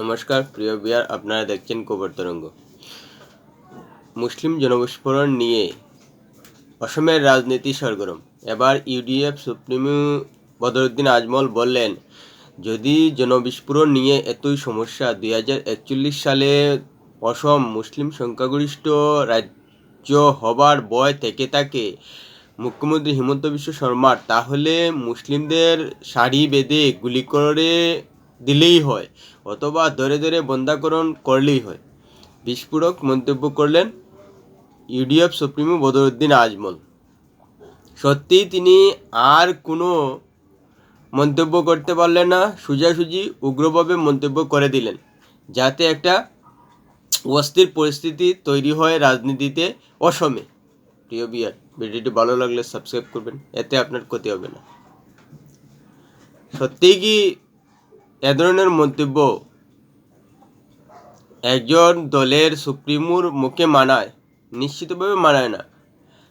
নমস্কার, প্রিয় বিয়ার আপনারা দেখছেন কবর তরঙ্গ। মুসলিম জনবিস্ফোরণ নিয়ে অসমের রাজনীতি সরগরম। এবার ইউডিএফ সুপ্রিমো বদরুদ্দিন আজমল বললেন, যদি জনবিস্ফোরণ নিয়ে এতই সমস্যা, দুই হাজার একচল্লিশ সালে অসম মুসলিম সংখ্যাগরিষ্ঠ রাজ্য হবার বয় থেকে থাকে মুখ্যমন্ত্রী হিমন্ত বিশ্ব শর্মার, তাহলে মুসলিমদের শাড়ি বেঁধে গুলি করে দিলেই হয়, অথবা ধরে ধরে বন্ধাকরণ করলেই হয়। বিস্ফোরক মন্তব্য করলেন ইউডিএফ সুপ্রিমো বদরুদ্দিন আজমল। সত্যিই তিনি আর কোনো মন্তব্য করতে পারলেন না, সোজাসুজি উগ্রভাবে মন্তব্য করে দিলেন, যাতে একটা অস্থির পরিস্থিতি তৈরি হয় রাজনীতিতে অসমে। প্রিয় বিয়ার, ভিডিওটি ভালো লাগলে সাবস্ক্রাইব করবেন, এতে আপনার ক্ষতি হবে না। সত্যিই কি এ ধরনের মন্তব্য একজন দলের সুপ্রিমোর মুখে মানায়, নিশ্চিতভাবে মানায় না।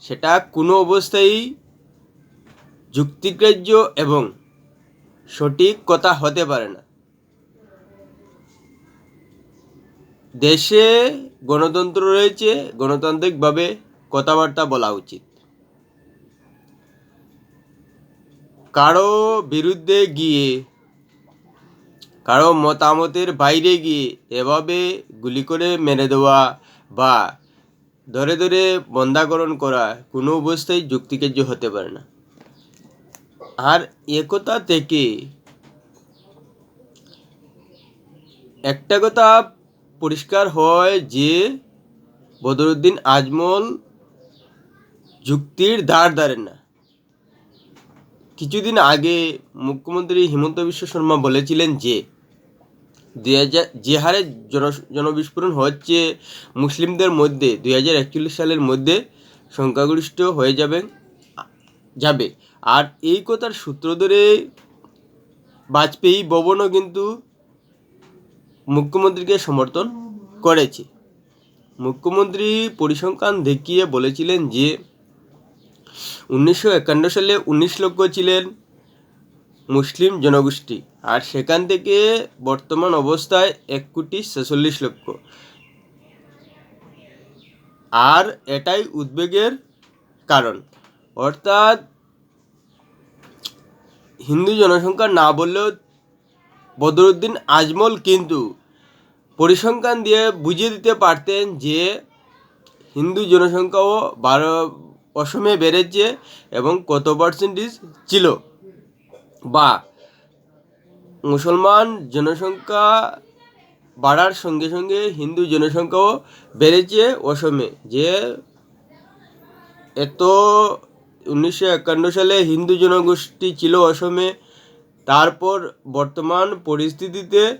সেটা কোনো অবস্থায় যুক্তিগ্রাহ্য এবং সঠিক কথা হতে পারে না। দেশে গণতন্ত্র রয়েছে, গণতান্ত্রিকভাবে কথাবার্তা বলা উচিত। কারও বিরুদ্ধে গিয়ে কারও মতামতের বাইরে গিয়ে এভাবে গুলি করে মেরে দেওয়া বা ধরে ধরে বন্ধাকরণ করা কোনো অবস্থায় যুক্তিকার্য হতে পারে না। আর একতা থেকে একটা কথা পরিষ্কার হয় যে বদরুদ্দিন আজমল যুক্তির ধার ধারেন না। কিছুদিন আগে মুখ্যমন্ত্রী হিমন্ত বিশ্ব শর্মা বলেছিলেন যে যে হারে জন, জনবিস্ফোরণ হচ্ছে মুসলিমদের মধ্যে দুই হাজার একচল্লিশ সালের মধ্যে সংখ্যাগরিষ্ঠ হয়ে যাবে যাবে। আর এই কথার সূত্র ধরে বাজপেয়ী ভবনও কিন্তু মুখ্যমন্ত্রীকে সমর্থন করেছে। মুখ্যমন্ত্রী পরিসংখ্যান দেখিয়ে বলেছিলেন যে উনিশশো একান্ন সালে উনিশ লক্ষ ছিলেন মুসলিম জনগোষ্ঠী। আর সেখান থেকে বর্তমান অবস্থায় এক কোটি ছেচল্লিশ লক্ষ। আর এটাই উদ্বেগের কারণ। অর্থাৎ হিন্দু জনসংখ্যা না বললেও বদরুদ্দিন আজমল কিন্তু পরিসংখ্যান দিয়ে বুঝিয়ে দিতে পারতেন যে হিন্দু জনসংখ্যাও বারো অসমে বেড়েছে এবং কত পার্সেন্টেজ ছিল। বা মুসলমান জনসংখ্যা বাড়ার সঙ্গে সঙ্গে হিন্দু জনসংখ্যাও বেড়েছে অসমে। যে এত উনিশশো একান্ন সালে হিন্দু জনগোষ্ঠী ছিল অসমে, তারপর বর্তমান পরিস্থিতিতে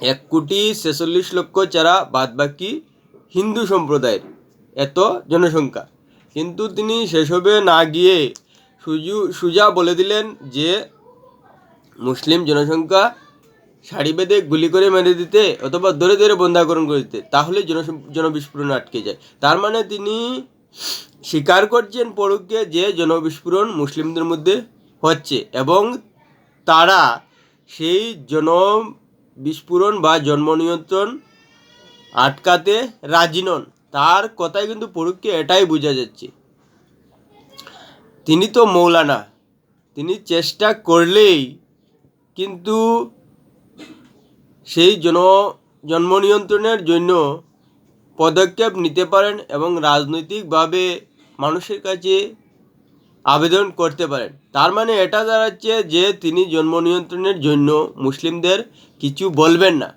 এক কোটি ছেচল্লিশ লক্ষ ছাড়া বাদবাকি হিন্দু সম্প্রদায়ের এত জনসংখ্যা। কিন্তু তিনি সেসবে না গিয়ে সুজু, সুজা বলে দিলেন যে, মুসলিম জনসংখ্যা সারি বেঁধে গুলি করে মেরে দিতে অথবা ধরে ধরে বন্ধাকরণ করে দিতে, তাহলে জন জনবিস্ফোরণ আটকে যায়। তার মানে তিনি স্বীকার করছেন পরোক্ষে যে জনবিস্ফোরণ মুসলিমদের মধ্যে হচ্ছে এবং তারা সেই জন বিস্ফোরণ বা জন্ম নিয়ন্ত্রণ আটকাতে রাজি নন। তার কথায় কিন্তু পরোক্ষে এটাই বোঝা যাচ্ছে। তিনি তো মৌলানা। তিনি চেষ্টা করলেই কিন্তু সেই জন, জন্ম নিয়ন্ত্রণের জন্য পদক্ষেপ নিতে পারেন এবং রাজনৈতিকভাবে মানুষের কাছে আবেদন করতে পারেন। তার মানে এটা দাঁড়াচ্ছে যে তিনি জন্ম নিয়ন্ত্রণের জন্য মুসলিমদের কিছু বলবেন না।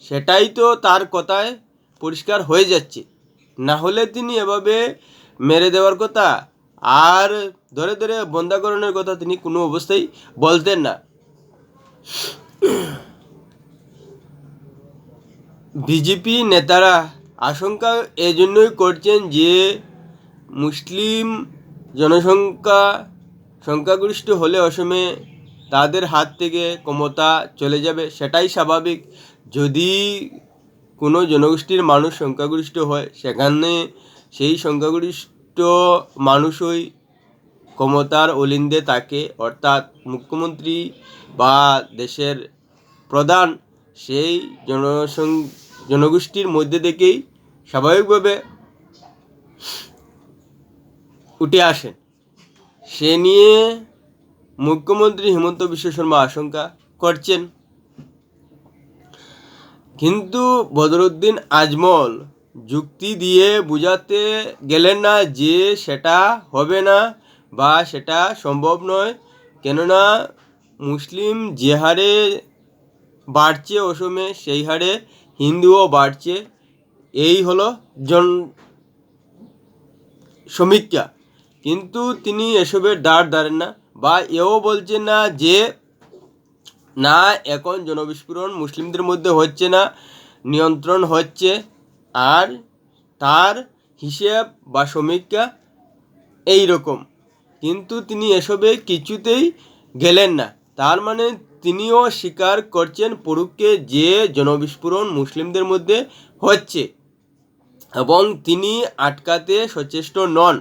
সেটাই তো তার কথায় পরিষ্কার হয়ে যাচ্ছে। না হলে তিনি এভাবে মেরে দেওয়ার কথা আর ধরে ধরে বন্ধাকরণের কথা তিনি কোনো অবস্থায় বলতেন না। বিজেপি নেতারা আশঙ্কা এজন্যই করছেন যে মুসলিম জনসংখ্যা সংখ্যাগরিষ্ঠ হলে অসমে তাদের হাত থেকে ক্ষমতা চলে যাবে, সেটাই স্বাভাবিক। যদি কোনো জনগোষ্ঠীর মানুষ সংখ্যাগরিষ্ঠ হয়, সেখানে সেই সংখ্যাগরিষ্ঠ মানুষই ক্ষমতার অলিন্দে থাকে অর্থাৎ মুখ্যমন্ত্রী বা দেশের প্রধান, সেই জনসং, জনগোষ্ঠীর মধ্যে থেকেই স্বাভাবিকভাবে উঠে আসেন। সে নিয়ে মুখ্যমন্ত্রী হেমন্ত বিশ্ব শর্মা আশঙ্কা করছেন। কিন্তু বদরুদ্দিন আজমল যুক্তি দিয়ে বুঝাতে গেলেন না যে সেটা হবে না বা সেটা সম্ভব নয়। কেননা মুসলিম যে হারে বাড়ছে অসমে, সেই হারে হিন্দুও বাড়ছে। এই হলো জন সমীক্ষা। কিন্তু তিনি এসবের দাঁড় দাঁড়েন না বা এও বলছেন না যে, না, এখন জনবিস্ফোরণ মুসলিমদের মধ্যে হচ্ছে না, নিয়ন্ত্রণ হচ্ছে। আর তার হিসেব বা সমীক্ষা এই রকম কিন্তু তিনি এসবে কিছুতেই গেলেন না। তার মানে তিনিও স্বীকার করছেন পড়ুককে যে জনবিস্ফোরণ মুসলিমদের মধ্যে হচ্ছে এবং তিনি আটকাতে সচেষ্ট নন।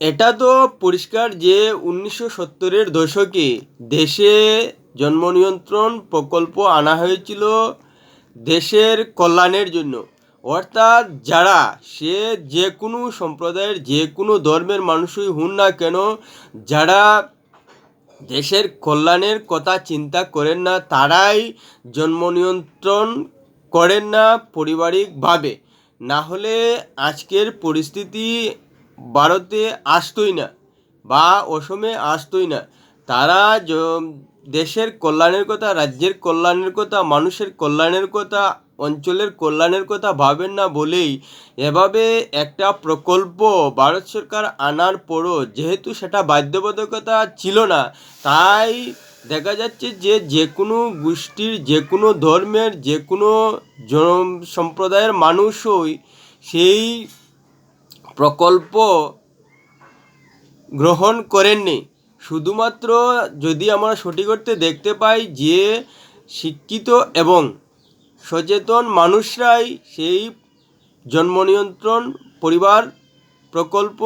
এটা তো পরিষ্কার যে উনিশশো সত্তরের দশকে দেশে জন্ম নিয়ন্ত্রণ প্রকল্প আনা হয়েছিল দেশের কল্যাণের জন্য। অর্থাৎ যারা, সে যে কোনো সম্প্রদায়ের যে কোনো ধর্মের মানুষই হন না কেন, যারা দেশের কল্যাণের কথা চিন্তা করেন না, তারাই জন্ম নিয়ন্ত্রণ করেন না পারিবারিকভাবে। না হলে আজকের পরিস্থিতি ভারতে আসতোই না বা অসমে আসতোই না। তারা দেশের কল্যাণের কথা, রাজ্যের কল্যাণের কথা, মানুষের কল্যাণের কথা, অঞ্চলের কল্যাণের কথা ভাবেন না বলেই এভাবে একটা প্রকল্প ভারত সরকার আনার পরও যেহেতু সেটা বাধ্যবাধকতা ছিল না, তাই দেখা যাচ্ছে যে যে কোনো গোষ্ঠীর যে কোনো ধর্মের যে কোনো জন সম্প্রদায়ের মানুষই সেই প্রকল্প গ্রহণ করেননি। শুধুমাত্র যদি আমরা সঠিক অর্থে দেখতে পাই যে শিক্ষিত এবং সচেতন মানুষরাই সেই জন্ম নিয়ন্ত্রণ পরিবার প্রকল্প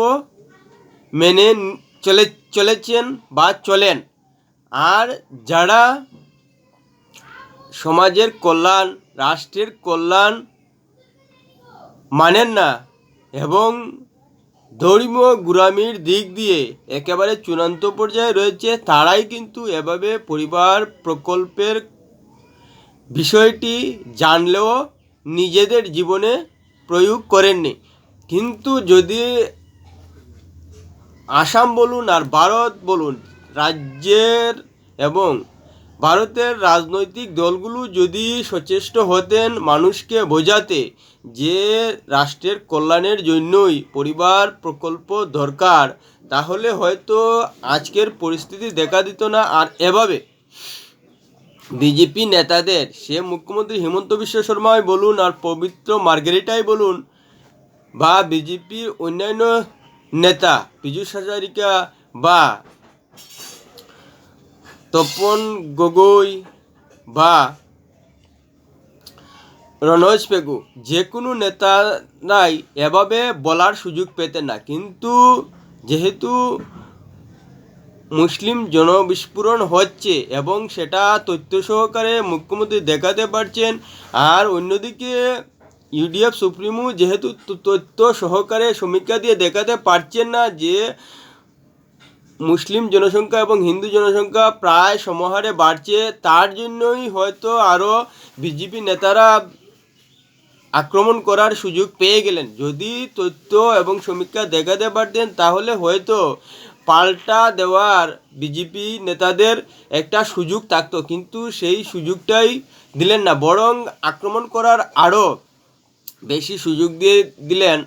মেনে চলে, চলেছেন বা চলেন। আর যারা সমাজের কল্যাণ, রাষ্ট্রের কল্যাণ মানেন না এবং ধর্মীয় গুরামির দিক দিয়ে একেবারে চূড়ান্ত পর্যায়ে রয়েছে, তারাই কিন্তু এভাবে পরিবার প্রকল্পের বিষয়টি জানলেও নিজেদের জীবনে প্রয়োগ করেননি। কিন্তু যদি আসাম বলুন আর ভারত বলুন, রাজ্যের এবং ভারতের রাজনৈতিক দলগুলো যদি সচেষ্ট হতেন মানুষকে বোঝাতে যে রাষ্ট্রের কল্যাণের জন্যই পরিবার প্রকল্প দরকার, তাহলে হয়তো আজকের পরিস্থিতি দেখা দিত না। আর এভাবে বিজেপি নেতাদের, সে মুখ্যমন্ত্রী হিমন্ত বিশ্ব শর্মাই বলুন আর পবিত্র মার্গেরিটাই বলুন, বা বিজেপির অন্যান্য নেতা পীযূষ হাজারিকা বা তপন গগৈ বা রনোজ পেগু যে কোনো নেতারাই এভাবে বলার সুযোগ পেতেন না। কিন্তু যেহেতু মুসলিম জনবিস্ফোরণ হচ্ছে এবং সেটা তথ্য সহকারে মুখ্যমন্ত্রী দেখাতে পারছেন, আর অন্যদিকে ইউডিএফ, সুপ্রিমো যেহেতু তথ্য সহকারে সমীক্ষা দিয়ে দেখাতে পারছেন না যে মুসলিম জনসংখ্যা এবং হিন্দু জনসংখ্যা প্রায় সমাহারে বাড়ছে, তার জন্যই হয়তো আরও বিজেপি নেতারা আক্রমণ করার সুযোগ পেয়ে গেলেন। যদি তথ্য এবং সমীক্ষা দেখাতে পারতেন তাহলে হয়তো পাল্টা দেওয়ার বিজেপি নেতাদের একটা সুযোগ থাকতো, কিন্তু সেই সুযোগটাই দিলেন না। বরং আক্রমণ করার আরও বেশি সুযোগ দিয়ে দিলেন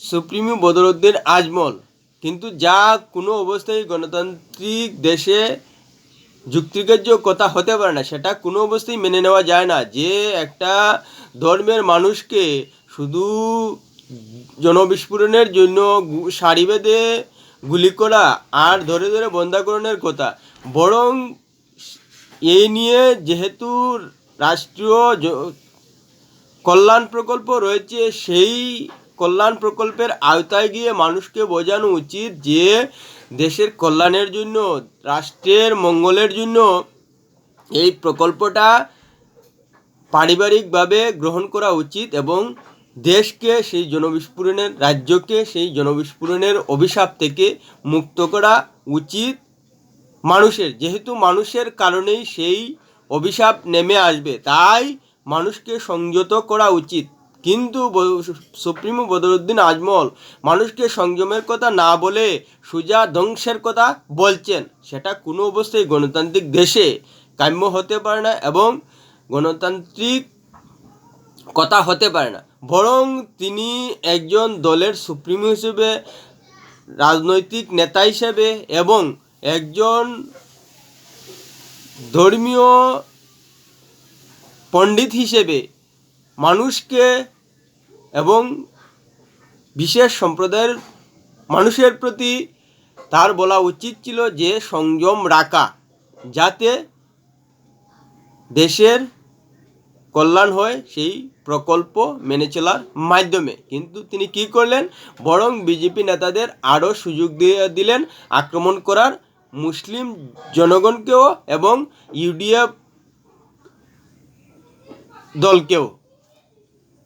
সুপ্রিমো বদরুদ্দিন আজমল। কিন্তু যা কোনো অবস্থায় গণতান্ত্রিক দেশে যুক্তিগ্রাহ্য কথা হতে পারে না, সেটা কোনো অবস্থায় মেনে নেওয়া যায় না। যে একটা ধর্মের মানুষকে শুধু জনবিস্ফোরণের জন্য সারি বেঁধে গুলি করা আর ধরে ধরে বন্ধাকরণের কথা, বরং এই নিয়ে যেহেতু রাষ্ট্রীয় কল্যাণ প্রকল্প রয়েছে, সেই কল্যাণ প্রকল্পের আওতায় গিয়ে মানুষকে বোঝানো উচিত যে দেশের কল্যাণের জন্য, রাষ্ট্রের মঙ্গলের জন্য এই প্রকল্পটা পারিবারিকভাবে গ্রহণ করা উচিত এবং দেশকে সেই জনবিস্ফোরণের, রাজ্যকে সেই জনবিস্ফোরণের অভিশাপ থেকে মুক্ত করা উচিত মানুষের। যেহেতু মানুষের কারণেই সেই অভিশাপ নেমে আসবে, তাই মানুষকে সংযত করা উচিত। কিন্তু সুপ্রিমো বদরুদ্দিন আজমল মানুষকে সংযমের কথা না বলে সুজা ধ্বংসের কথা বলছেন। সেটা কোনো অবস্থায় গণতান্ত্রিক দেশে কাম্য হতে পারে না এবং গণতান্ত্রিক কথা হতে পারে না। বরং তিনি একজন দলের সুপ্রিমো হিসেবে, রাজনৈতিক নেতা হিসেবে এবং একজন ধর্মীয় পণ্ডিত হিসেবে মানুষকে এবং বিশেষ সম্প্রদায়ের মানুষের প্রতি তার বলা উচিত ছিল যে সংযম রাখা, যাতে দেশের কল্যাণ হয় সেই প্রকল্প মেনে চলার মাধ্যমে। কিন্তু তিনি কি করলেন? বরং বিজেপি নেতাদের আরও সুযোগ দিয়ে দিলেন আক্রমণ করার মুসলিম জনগণকেও এবং ইউডিএফ দলকেও।